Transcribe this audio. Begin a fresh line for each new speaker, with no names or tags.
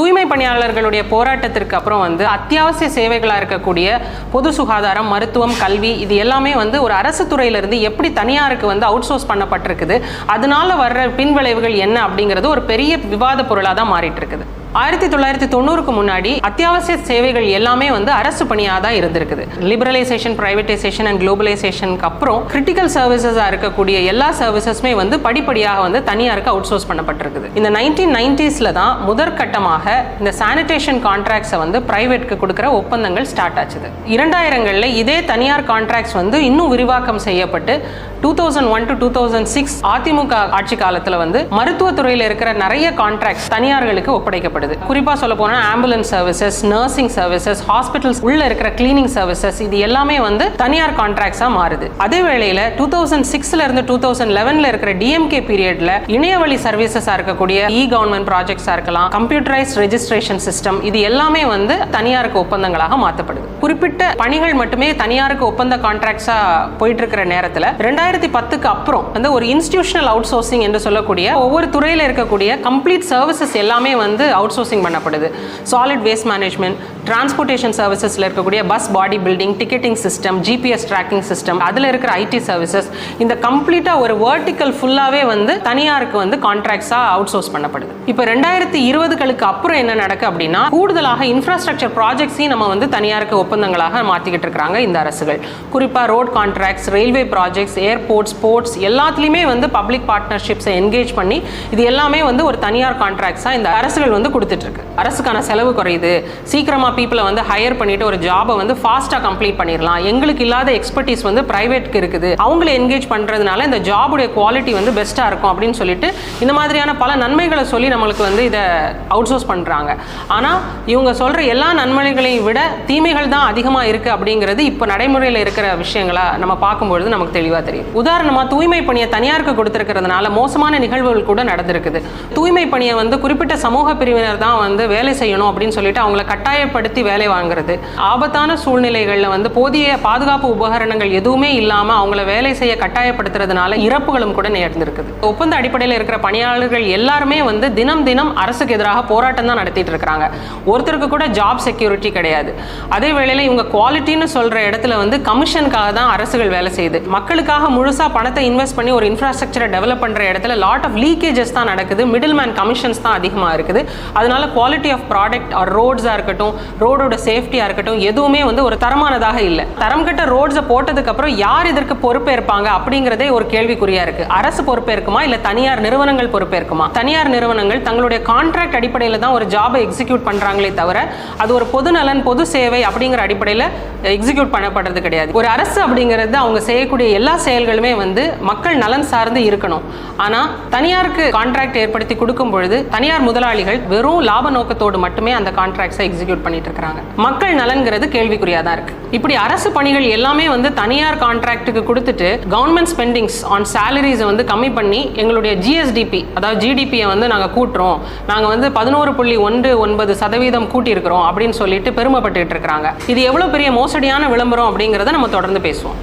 தூய்மை பணியாளர்களுடைய போராட்டத்திற்கு அப்புறம் வந்து அத்தியாவசிய சேவைகளாக இருக்கக்கூடிய பொது சுகாதாரம் மருத்துவம் கல்வி இது எல்லாமே வந்து ஒரு அரசு துறையிலிருந்து எப்படி தனியாருக்கு வந்து அவுட் சோர்ஸ் பண்ணப்பட்டிருக்குது? அதனால வர்ற பின்விளைவுகள் என்ன அப்படிங்கிறது ஒரு பெரிய விவாத பொருளாக தான் மாறிட்டு இருக்குது. ஆயிரத்தி தொள்ளாயிரத்தி தொண்ணூறுக்கு முன்னாடி அத்தியாவசிய சேவைகள் எல்லாமே வந்து அரசு பணியாக தான் இருந்திருக்குது. லிபரலைசேஷன் பிரைவேடைசேஷன் அண்ட் குளோபலைசேஷனுக்கு அப்புறம் கிரிட்டிக்கல் சர்வீசஸாக இருக்கக்கூடிய எல்லா சர்வீசஸுமே வந்து படிப்படியாக வந்து தனியாருக்கு அவுட் சோர்ஸ் பண்ணப்பட்டிருக்குது. இந்த நைன்டீன் நைன்டிஸில் தான் முதற்கட்டமாக இந்த சானிடேஷன் கான்ட்ராக்ட்ஸை வந்து பிரைவேட்க்கு கொடுக்குற ஒப்பந்தங்கள் ஸ்டார்ட் ஆச்சுது. இரண்டாயிரங்களில் இதே தனியார் கான்ட்ராக்ட்ஸ் வந்து இன்னும் விரிவாக்கம் செய்யப்பட்டு two thousand one to two thousand six AIADMK ஆட்சி காலத்தில் வந்து மருத்துவத்துறையில் இருக்கிற நிறைய கான்ட்ராக்ட்ஸ் தனியார்களுக்கு தேவைப்படுது. குறிப்பாக சொல்ல போனால் ambulance services nursing services hospitals உள்ள இருக்கிற கிளீனிங் சர்வீசஸ் இது எல்லாமே வந்து தனியார் கான்ட்ராக்ட்ஸாக மாறுது. அதே வேளையில் டூ தௌசண்ட் சிக்ஸ்ல இருந்து டூ தௌசண்ட் லெவனில் இருக்கிற டிஎம்கே பீரியட்ல இணையவழி சர்வீசஸாக இருக்கக்கூடிய இ கவர்மெண்ட் ப்ராஜெக்ட்ஸாக இருக்கலாம் கம்ப்யூட்டரைஸ் ரெஜிஸ்ட்ரேஷன் சிஸ்டம் இது எல்லாமே வந்து தனியாருக்கு ஒப்பந்தங்களாக மாற்றப்படுது குறிப்பிட்ட பணிகள் மட்டுமே தனியாருக்கு ஒப்பந்த கான்ட்ராக்ட்ஸாக போயிட்டு இருக்கிற நேரத்தில் ரெண்டாயிரத்தி பத்துக்கு அப்புறம் வந்து ஒரு இன்ஸ்டிடியூஷனல் அவுட் சோர்சிங் என்று சொல்லக்கூடிய ஒவ்வொரு துறையில் இருக்கக்கூடிய கம்ப்ளீட் சர்வீசஸ் எல்லாமே வந்து அவுட் சோர்சிங் பண்ணப்படுது. சாலிட் வேஸ்ட் மேனேஜ்மெண்ட் டிரான்ஸ்போர்ட்டேஷன் சர்வீசஸில் இருக்கக்கூடிய bus body building ticketing system GPS tracking system அதில் இருக்கிற ஐடி சர்வீசஸ் இந்த கம்ப்ளீட்டாக ஒரு வேர்டிக்கல் ஃபுல்லாகவே வந்து தனியாருக்கு வந்து கான்ட்ராக்ட்ஸாக அவுட் சோர்ஸ் பண்ணப்படுது. இப்போ ரெண்டாயிரத்தி இருபதுகளுக்கு அப்புறம் என்ன நடக்கு அப்படின்னா கூடுதலாக இன்ஃப்ராஸ்ட்ரக்சர் ப்ராஜெக்ட்ஸையும் நம்ம வந்து தனியாருக்கு ஒப்பந்தங்களாக மாற்றிக்கிட்டு இருக்கிறாங்க இந்த அரசுகள். குறிப்பாக road contracts railway projects airports sports எல்லாத்துலேயுமே வந்து பப்ளிக் பார்ட்னர்ஷிப்ஸை என்கேஜ் பண்ணி இது எல்லாமே வந்து ஒரு தனியார் கான்ட்ராக்ட்ஸாக இந்த அரசுகள் வந்து கொடுத்துட்டு இருக்கு. அரசுக்கான செலவு குறையுது. சீக்கிரமாக பீப்புளை வந்து ஹையர் பண்ணிட்டு ஒரு ஜாபை வந்து ஃபாஸ்ட்டாக கம்ப்ளீட் பண்ணிடலாம் எங்களுக்கு இல்லாத எக்ஸ்பர்டீஸ் வந்து ப்ரைவேட்க்கு இருக்குது. அவங்கள என்கேஜ் பண்ணுறதுனால இந்த ஜாபுடைய குவாலிட்டி வந்து பெஸ்ட்டாக இருக்கும் அப்படின்னு சொல்லிட்டு இந்த மாதிரியான பல நன்மைகளை சொல்லி நம்மளுக்கு வந்து இதை அவுட் சோர்ஸ் பண்ணுறாங்க ஆனால் இவங்க சொல்கிற எல்லா நன்மைகளையும் விட தீமைகள் தான் அதிகமாக இருக்குது அப்படிங்கிறது இப்போ நடைமுறையில் இருக்கிற விஷயங்களா நம்ம பார்க்கும்பொழுது நமக்கு தெளிவாக தெரியும். உதாரணமாக தூய்மை பணியை தனியாருக்கு கொடுத்துருக்கிறதுனால மோசமான நிகழ்வுகள் கூட நடந்திருக்குது. தூய்மை பணியை வந்து குறிப்பிட்ட சமூக பிரிவினர் தான் வந்து வேலை செய்யணும் அப்படின்னு சொல்லிட்டு அவங்கள கட்டாயப்படுத்தி வேலை வாங்குறது. ஆபத்தான சூழ்நிலைகளில் வந்து போதிய பாதுகாப்பு உபகரணங்கள் எதுவுமே இல்லாமல் அவங்கள வேலை செய்ய கட்டாயப்படுத்துறதுனால இறப்புகளும் கூட நேர்ந்திருக்குது. ஒப்பந்த அடிப்படையில் இருக்கிற பணியாளர்கள் எல்லாருமே வந்து தினம் தினம் அரசுக்கு எதிராக போராட்டம் தான் நடத்திட்டு இருக்கிறாங்க. ஒருத்தருக்கு கூட ஜாப் செக்யூரிட்டி கிடையாது. அதே வேளையில் இவங்க குவாலிட்டின்னு சொல்ற இடத்துல வந்து கமிஷனுக்காக தான் அரசுகள் வேலை செய்யுது. மக்களுக்காக முழுசா பணத்தை இன்வெஸ்ட் பண்ணி ஒரு இன்ஃப்ராஸ்ட்ரக்சரை டெவலப் பண்ற இடத்துல லாட் ஆஃப் லீக்கேஜஸ் தான் நடக்குது. மிடில் மேன் கமிஷன்ஸ் தான் அதிகமாக இருக்குது. அதனால குவாலிட்டி ஆஃப் ப்ராடக்ட் ஆர் ரோட்ஸாக இருக்கட்டும் ரோடோட சேஃப்டியாக இருக்கட்டும் எதுவுமே வந்து ஒரு தரமானதாக இல்லை. தரம் கட்ட ரோட்ஸை போட்டதுக்கு அப்புறம் யார் இதற்கு பொறுப்பேற்பாங்க அப்படிங்கிறதே ஒரு கேள்விக்குறியா இருக்கு. அரசு பொறுப்பேற்குமா இல்லை தனியார் நிறுவனங்கள் பொறுப்பேற்குமா? தனியார் நிறுவனங்கள் தங்களுடைய கான்ட்ராக்ட் அடிப்படையில் தான் ஒரு ஜாபை எக்ஸிக்யூட் பண்றாங்களே தவிர அது ஒரு பொது நலன் பொது சேவை அப்படிங்கிற அடிப்படையில் எக்ஸிக்யூட் பண்ணப்படுறது கிடையாது. ஒரு அரசு அப்படிங்கிறது அவங்க செய்யக்கூடிய எல்லா செயல்களுமே வந்து மக்கள் நலன் சார்ந்து இருக்கணும். ஆனால் தனியாருக்கு கான்ட்ராக்ட் ஏற்படுத்தி கொடுக்கும் பொழுது தனியார் முதலாளிகள் வெறும் லாப நோக்கத்தோடு மட்டுமே அந்த கான்ட்ராக்ட்ஸை எக்ஸிக்யூட் பண்ணிட்டு இருக்கிறாங்க மக்கள் நலன்கிறது கேள்விக்குறியா தான் இருக்கு. இப்படி அரசு பணிகள் எல்லாமே வந்து தனியார் கான்ட்ராக்டுக்கு கொடுத்துட்டு கவர்மெண்ட் ஸ்பெண்டிங்ஸ் ஆன் சேலரிஸை வந்து கம்மி பண்ணி எங்களுடைய ஜிஎஸ்டிபி அதாவது ஜிடிபியை வந்து நாங்கள் கூட்டுறோம். நாங்கள் வந்து பதினோரு புள்ளி ஒன்று ஒன்பது சதவீதம் கூட்டியிருக்கிறோம் அப்படின்னு சொல்லிட்டு பெருமைப்பட்டுட்டு இருக்கிறாங்க. இது எவ்வளோ பெரிய மோசடியான விளம்பரம் அப்படிங்கிறத நம்ம தொடர்ந்து பேசுவோம்.